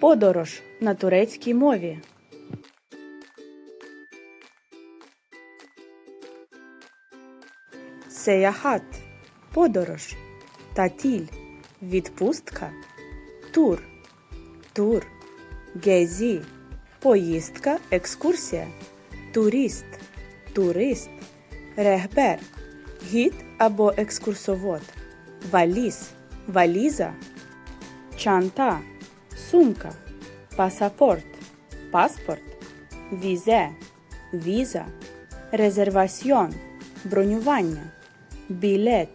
Подорож на турецькій мові. Сеяхат подорож. Татіль відпустка. Тур. Тур. Гезі поїздка, екскурсія. Турист. Турист. Регбер гід або екскурсовод. Валіз валіза. Чанта сумка. Пасапорт паспорт. Візе віза. Резервасьйон бронювання. Білет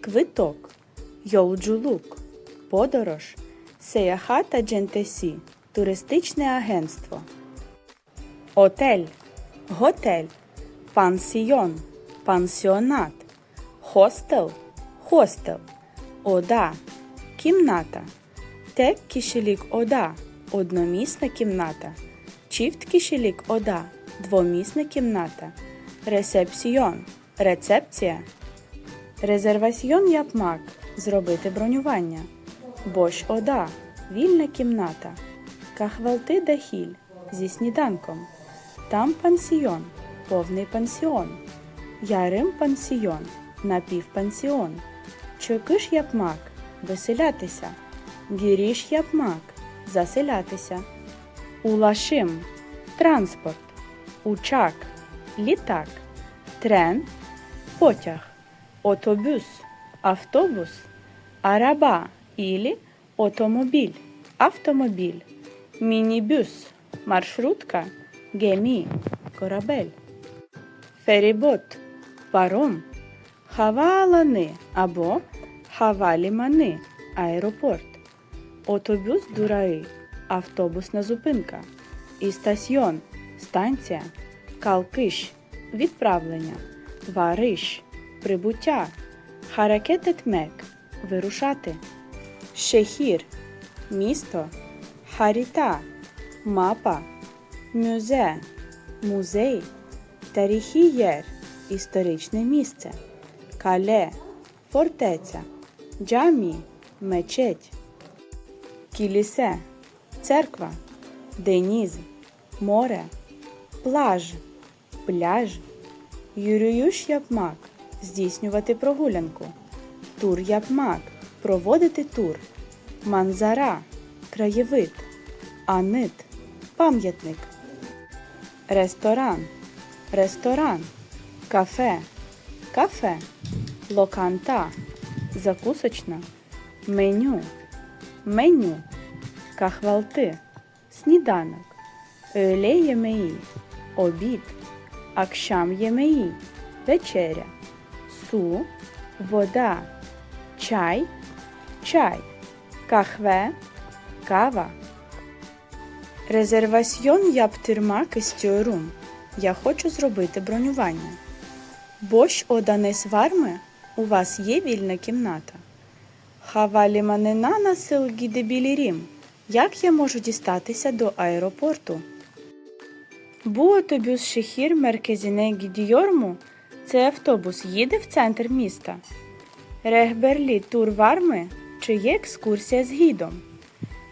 квиток. Йолджулук подорож. Сеяхата Джентесі туристичне агентство. Отель готель. Пансіон пансіонат. Хостел хостел. Ода кімната. Тек кішелік ода одномісна кімната. Чіфт кішелік ода двомісна кімната. Ресепсіон рецепція. Резервасьйон япмак зробити бронювання. Бош ода вільна кімната. Кахвалти дахіль зі сніданком. Там пансіон, повний пансіон. Ярим пансіон, напівпансіон. Чокиш япмак веселятися. Гіріш япмак заселятися. Улашим транспорт. Учак літак. Трен потяг. Отобюс автобус. Араба ілі автомобіль. Автомобіль. Мінібюс маршрутка. Гемі корабель. Ферібот паром. Хавалани або хавалімани аеропорт. Отобюс дураї автобусна зупинка. Істасьйон станція. Калкиш відправлення. Вариш прибуття. Харакет етмек вирушати. Шехір місто. Харіта мапа. Мюзе музей. Таріхієр історичне місце. Кале фортеця. Джамі мечеть. Кілісе церква. Деніз море. Плаж пляж. Юрююш япмак здійснювати прогулянку. Тур япмак проводити тур. Манзара краєвид. Анит пам'ятник. Ресторан. Ресторан. Кафе. Кафе. Локанта. Закусочна. Меню. Меню. Кахвалти. Сніданок. Öğle yemeği. Обід. Акшам ємеї. Вечеря. Су. Вода. Чай. Чай. Кахве. Кава. Резервасьйон yaptırmak istiyorum. Я хочу зробити бронювання. Odanız var mı? У вас є вільна кімната. Havalimanına nasıl gidebilirim? Як я можу дістатися до аеропорту? Otobüs şehir merkezine gidiyor? Цей автобус їде в центр міста. Рехберлі тур mı? Чи є екскурсія з гідом?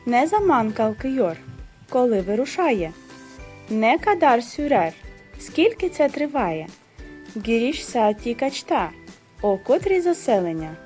Не zaman kalkıyor? Коли вирушає? Не kadar sürer? Скільки це триває? Гіріш сааті качта. О котрій заселення?